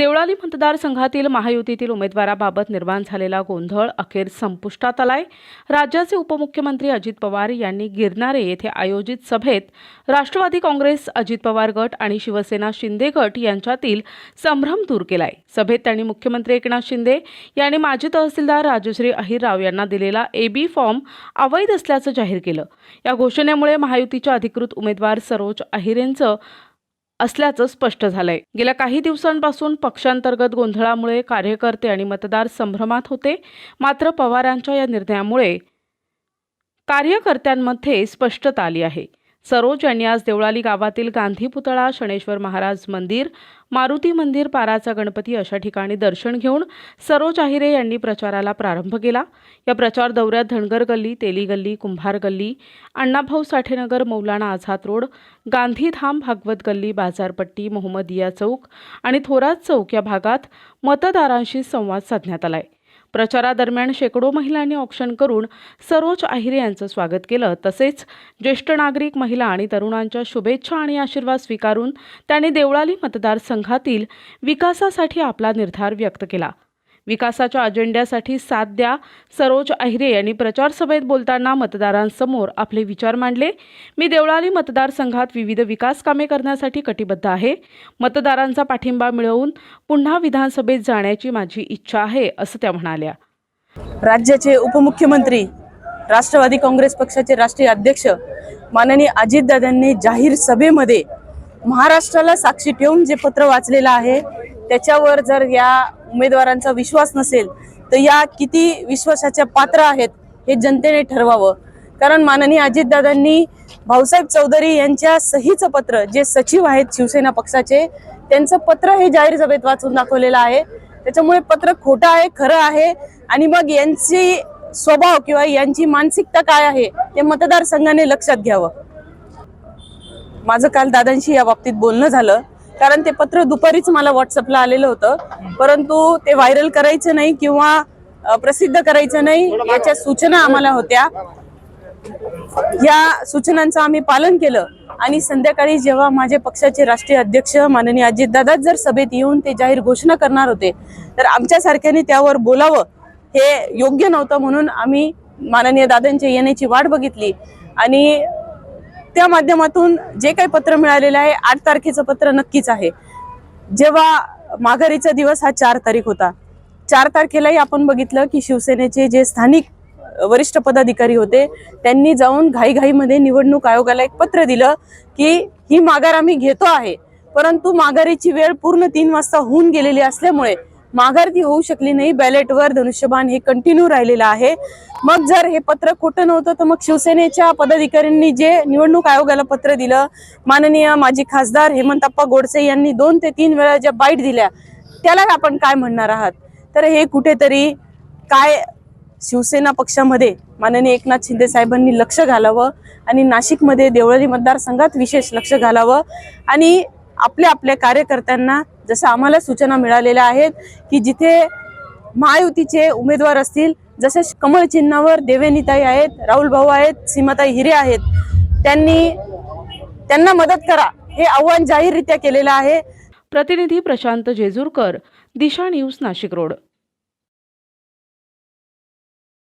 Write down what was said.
देवळाली मतदारसंघातील महायुतीतील उमेदवाराबाबत निर्माण झालेला गोंधळ अखेर संपुष्टात आलाय. राज्याचे उपमुख्यमंत्री अजित पवार यांनी गिरणारे येथे आयोजित सभेत राष्ट्रवादी काँग्रेस अजित पवार गट आणि शिवसेना शिंदे गट यांच्यातील संभ्रम दूर केलाय. सभेत त्यांनी मुख्यमंत्री एकनाथ शिंदे यांनी माजी तहसीलदार राजश्री अहिरराव यांना दिलेला एबी फॉर्म अवैध असल्याचं जाहीर केलं. या घोषणेमुळे महायुतीच्या अधिकृत उमेदवार सरोज अहिरेंचं असल्याचं स्पष्ट झालंय. गेल्या काही दिवसांपासून पक्षांतर्गत गोंधळामुळे कार्यकर्ते आणि मतदार संभ्रमात होते. मात्र पवारांच्या या निर्णयामुळे कार्यकर्त्यांमध्ये स्पष्टता आली आहे. सरोज यांनी आज देवळाली गावातील गांधी पुतळा शनेश्वर महाराज मंदिर मारुती मंदिर पाराचा गणपती अशा ठिकाणी दर्शन घेऊन सरोज आहिरे यांनी प्रचाराला प्रारंभ केला. या प्रचार दौऱ्यात धनगर गल्ली तेली गल्ली कुंभार गल्ली अण्णाभाऊ साठेनगर मौलाना आझाद रोड गांधीधाम भागवत गल्ली बाजारपट्टी मोहम्मदिया चौक आणि थोरात चौक या भागात मतदारांशी संवाद साधण्यात आलाय. प्रचारादरम्यान शेकडो महिलांनी ऑप्शन करून सरोज आहिरे यांचं स्वागत केलं. तसेच ज्येष्ठ नागरिक महिला आणि तरुणांच्या शुभेच्छा आणि आशीर्वाद स्वीकारून त्यांनी देवळाली मतदारसंघातील विकासासाठी आपला निर्धार व्यक्त केला. विकासाच्या अजेंड्यासाठी साथ द्या. सरोज अहिरे यांनी प्रचार सभेत बोलताना मतदारांसमोर आपले विचार मांडले. मी देवळाली मतदारसंघात विविध विकास कामे करण्यासाठी कटिबद्ध आहे. मतदारांचा पाठिंबा मिळवून पुन्हा विधानसभेत जाण्याची माझी इच्छा आहे असं त्या म्हणाल्या. राज्याचे उपमुख्यमंत्री राष्ट्रवादी काँग्रेस पक्षाचे राष्ट्रीय अध्यक्ष माननीय अजितदादांनी जाहीर सभेमध्ये महाराष्ट्राला साक्षी ठेवून जे पत्र वाचलेलं आहे त्याच्यावर जर या उमेदवारांचा विश्वास नसेल तर या किती विश्वासाच्या पात्र आहेत हे जनतेने ठरवावं. कारण माननीय अजितदादांनी भाऊसाहेब चौधरी यांच्या सहीचं पत्र जे सचिव आहेत शिवसेना पक्षाचे त्यांचं पत्र हे जाहीर सभेत वाचून दाखवलेलं आहे. त्याच्यामुळे पत्र खोटं आहे खरं आहे आणि मग यांची स्वभाव किंवा यांची मानसिकता काय आहे ते मतदारसंघाने लक्षात घ्यावं. माझं काल दादांशी या बाबतीत बोलणं झालं. कारण ते पत्र दुपारीच मला व्हॉट्सअपला आलेलं होतं. परंतु ते व्हायरल करायचं नाही किंवा प्रसिद्ध करायचं नाही याच्या सूचना आम्हाला होत्या. या सूचनांचं आम्ही पालन केलं आणि संध्याकाळी जेव्हा माझे पक्षाचे राष्ट्रीय अध्यक्ष माननीय अजितदादा जर सभेत येऊन ते जाहीर घोषणा करणार होते तर आमच्यासारख्याने त्यावर बोलावं हे योग्य नव्हतं म्हणून आम्ही माननीय दादांच्या येण्याची वाट बघितली. आणि त्या माध्यमातून जे काही पत्र मिळालेलं आहे आठ तारखेचं पत्र नक्कीच आहे. जेव्हा माघारीचा दिवस हा चार तारीख होता चार तारखेलाही आपण बघितलं की शिवसेनेचे जे स्थानिक वरिष्ठ पदाधिकारी होते त्यांनी जाऊन घाईघाईमध्ये निवडणूक आयोगाला एक पत्र दिलं की ही माघार आम्ही घेतो आहे परंतु माघारीची वेळ पूर्ण तीन वाजता होऊन गेलेली असल्यामुळे माघारती होऊ शकली नाही. बॅलेटवर धनुष्यबाण हे कंटिन्यू राहिलेलं आहे. मग जर हे पत्र खोटं नव्हतं तर मग शिवसेनेच्या पदाधिकाऱ्यांनी जे निवडणूक आयोगाला पत्र दिलं माननीय माजी खासदार हेमंतप्पा गोडसे यांनी दोन ते तीन वेळा ज्या बाईट दिल्या त्याला आपण काय म्हणणार आहात? तर हे कुठेतरी काय शिवसेना पक्षामध्ये माननीय एकनाथ शिंदे साहेबांनी लक्ष घालावं आणि नाशिकमध्ये देवळाली मतदारसंघात विशेष लक्ष घालावं आणि आपल्या आपल्या कार्यकर्त्यांना जसं आम्हाला सूचना मिळालेल्या आहेत की जिथे महायुतीचे उमेदवार असतील जसे कमळ चिन्हावर देवेनीताई आहेत राहुल भाऊ आहेत सीमाताई हिरे आहेत त्यांनी त्यांना मदत करा हे आव्हान जाहीररित्या केलेलं आहे. प्रतिनिधी प्रशांत जेजूरकर दिशा न्यूज नाशिक रोड.